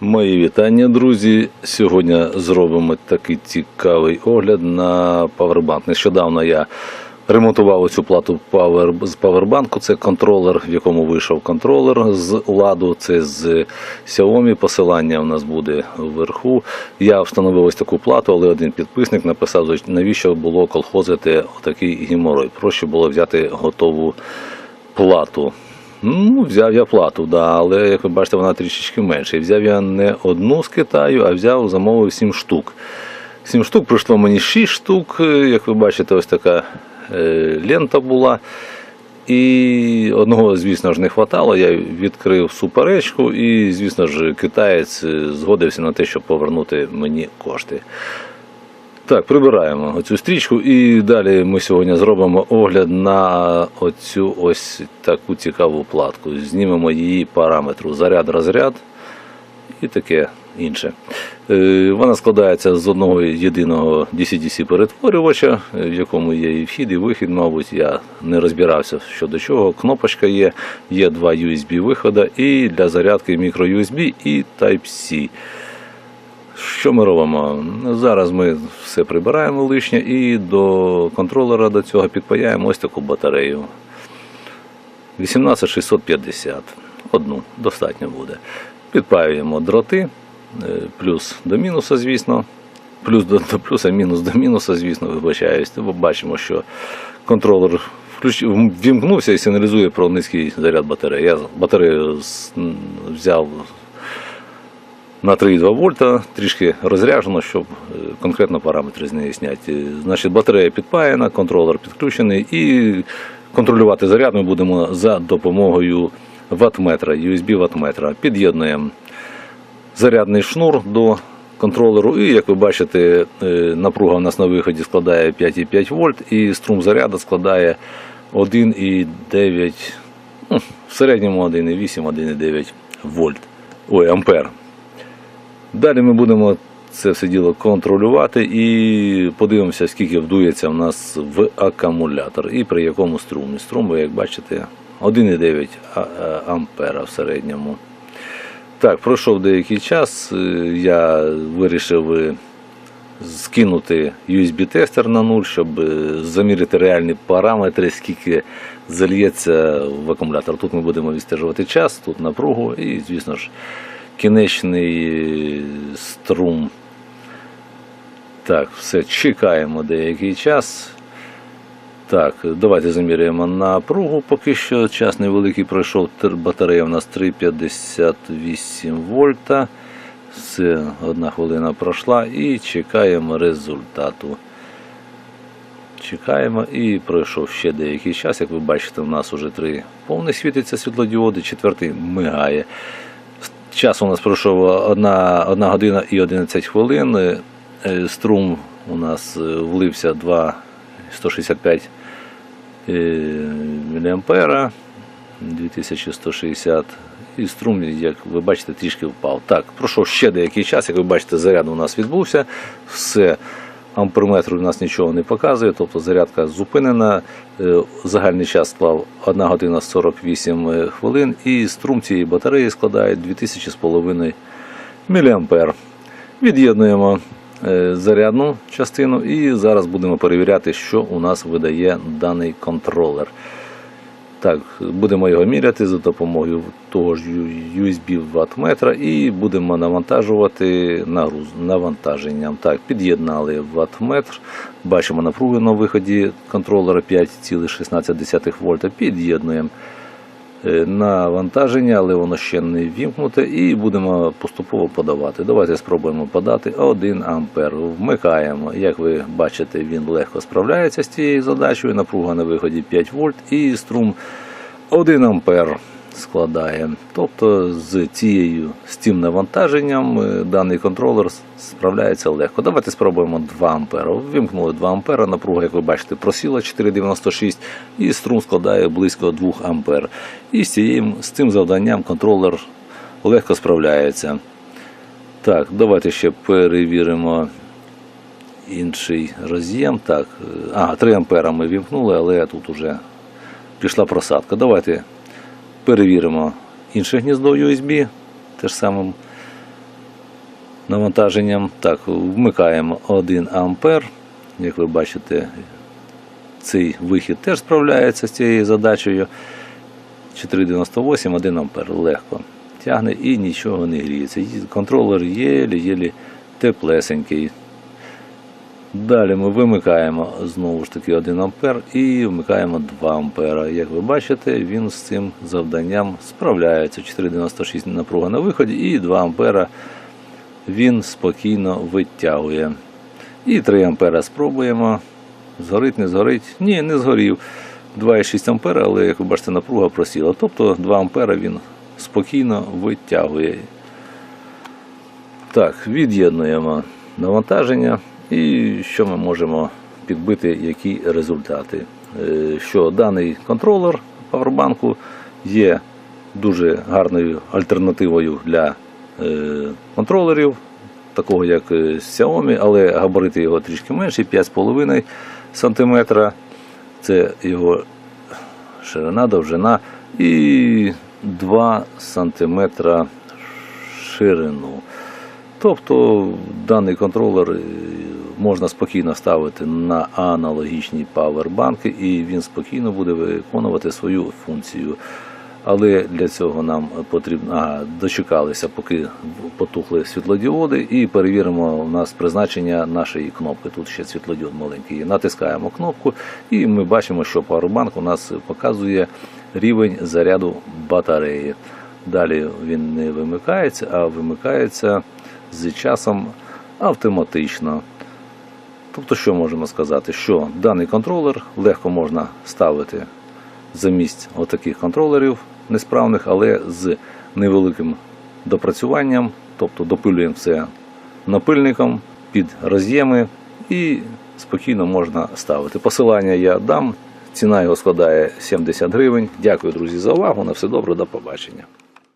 Мої вітання, друзі. Сьогодні зробимо такий цікавий огляд на павербанк. Нещодавно я ремонтував цю плату павер, з павербанку. Це контролер, в якому вийшов контролер з ладу. Це з Xiaomi. Посилання у нас буде вверху. Я встановив ось таку плату, але один підписник написав, навіщо було колхозити такий геморой. Проще було взяти готову плату. Ну, взяв я плату, да, але як ви бачите, вона трішечки менша. Взяв я не одну з Китаю, а взяв, замовив 7 штук. 7 штук прийшло мені 6 штук. Е, Як ви бачите, ось така е, лента була. І одного, звісно ж, не вистачало. Я відкрив суперечку, і, звісно ж, китаєць е, згодився на те, щоб повернути мені кошти. Так, прибираємо оцю стрічку і далі ми сьогодні зробимо огляд на оцю ось таку цікаву платку. Знімемо її параметру заряд, розряд і таке інше. Е, Вона складається з одного єдиного DC-DC перетворювача, в якому є і вхід, і вихід, мабуть, я не розбирався щодо чого. Кнопочка є, є два USB виходи і для зарядки мікро-USB і Type-C. Що ми робимо? Зараз ми все прибираємо лишнє і до контролера до цього підпаяємо ось таку батарею. 18650. Одну достатньо буде. Підпаюємо дроти, е, плюс до мінуса, звісно. Плюс до, до плюса, мінус до мінуса, звісно, вибачаюсь. Бо бачимо, що контролер вімкнувся і сигналізує про низький заряд батареї. Я батарею взяв на 3,2 вольта, трішки розряджено, щоб е, конкретно параметри з неї зняти. Значить, батарея підпаяна, контролер підключений і контролювати заряд ми будемо за допомогою ваттметра, USB ваттметра. Під'єднуємо зарядний шнур до контролеру, і як ви бачите, е, напруга у нас на виході складає 5,5 вольт, і струм заряду складає 1,9, ну, в середньому 1,8, 1,9 вольт. Ой, ампер. Далі ми будемо це все діло контролювати і подивимося, скільки вдується в нас в акумулятор і при якому струмі. Струм, як бачите, 1,9 а- а- ампера в середньому. Так, пройшов деякий час. е, Я вирішив е, скинути USB-тестер на нуль, щоб е, заміряти реальні параметри, скільки зальється в акумулятор. Тут ми будемо відстежувати час, тут напругу і, звісно ж, кінечний струм. Так, все, чекаємо деякий час. Так, давайте заміряємо напругу. Поки що час невеликий пройшов. Батарея у нас 3,58 вольта. Все, одна хвилина пройшла і чекаємо результату. Чекаємо і пройшов ще деякий час. Як ви бачите, у нас вже три повних світиться світлодіоди, четвертий мигає. Час у нас пройшов 1, 1 година і 11 хвилин. Е, Струм у нас е, влився 2,165 мА 2160 і струм, як ви бачите, трішки впав. Так, пройшов ще деякий час, як ви бачите, заряд у нас відбувся. Все, амперметр у нас нічого не показує, тобто зарядка зупинена. Е, Загальний час склав 1 година 48 хвилин, і струм цієї батареї складає 2500 мА. Від'єднуємо е, зарядну частину і зараз будемо перевіряти, що у нас видає даний контролер. Так, будемо його міряти за допомогою того ж USB ватметра і будемо навантажувати нагруз навантаженням. Так, під'єднали ватметр. Бачимо напругу на виході контролера 5,16 вольта. Під'єднуємо навантаження, але воно ще не вімкнуте, і будемо поступово подавати. Давайте спробуємо подати 1 ампер. Вмикаємо. Як ви бачите, він легко справляється з цією задачею. Напруга на виході 5 вольт і струм 1 ампер складає. Тобто з цією з цим навантаженням е, даний контролер справляється легко. Давайте спробуємо 2 ампера. Вимкнули 2 ампера, напруга, як ви бачите, просіла 4,96 і струм складає близько 2 ампер. І з, цією, з цим завданням контролер легко справляється. Так, давайте ще перевіримо інший роз'єм. Так, е, а, 3 ампера ми вімкнули, але тут уже пішла просадка. Давайте перевіримо інше гніздо USB теж самим навантаженням. Так, вмикаємо 1 ампер. Як ви бачите, цей вихід теж справляється з цією задачею. 4,98, 1 ампер легко тягне і нічого не гріється. Контролер єлі-єлі теплесенький. Далі ми вимикаємо знову ж таки 1 ампер і вмикаємо 2 ампера. Як ви бачите, він з цим завданням справляється. 4,96 напруга на виході і 2 ампера він спокійно витягує. І 3 ампера спробуємо. Згорить, не згорить? Ні, не згорів. 2,6 ампера, але як ви бачите, напруга просіла. Тобто 2 ампера він спокійно витягує. Так, від'єднуємо навантаження і що ми можемо підбити, які результати. Е, Що даний контролер павербанку є дуже гарною альтернативою для е, контролерів, такого як е, Xiaomi, але габарити його трішки менші, 5,5 см. Це його ширина, довжина і 2 см ширину. Тобто даний контролер можна спокійно ставити на аналогічні павербанки, і він спокійно буде виконувати свою функцію. Але для цього нам потрібно ага, дочекалися, поки потухли світлодіоди, і перевіримо у нас призначення нашої кнопки. Тут ще світлодіод маленький. Натискаємо кнопку, і ми бачимо, що павербанк у нас показує рівень заряду батареї. Далі він не вимикається, а вимикається з часом автоматично. Тобто, що можемо сказати? Що даний контролер легко можна ставити замість отаких контролерів несправних, але з невеликим допрацюванням, тобто допилюємо все напильником під роз'єми і спокійно можна ставити. Посилання я дам. Ціна його складає 70 гривень. Дякую, друзі, за увагу. На все добре, до побачення.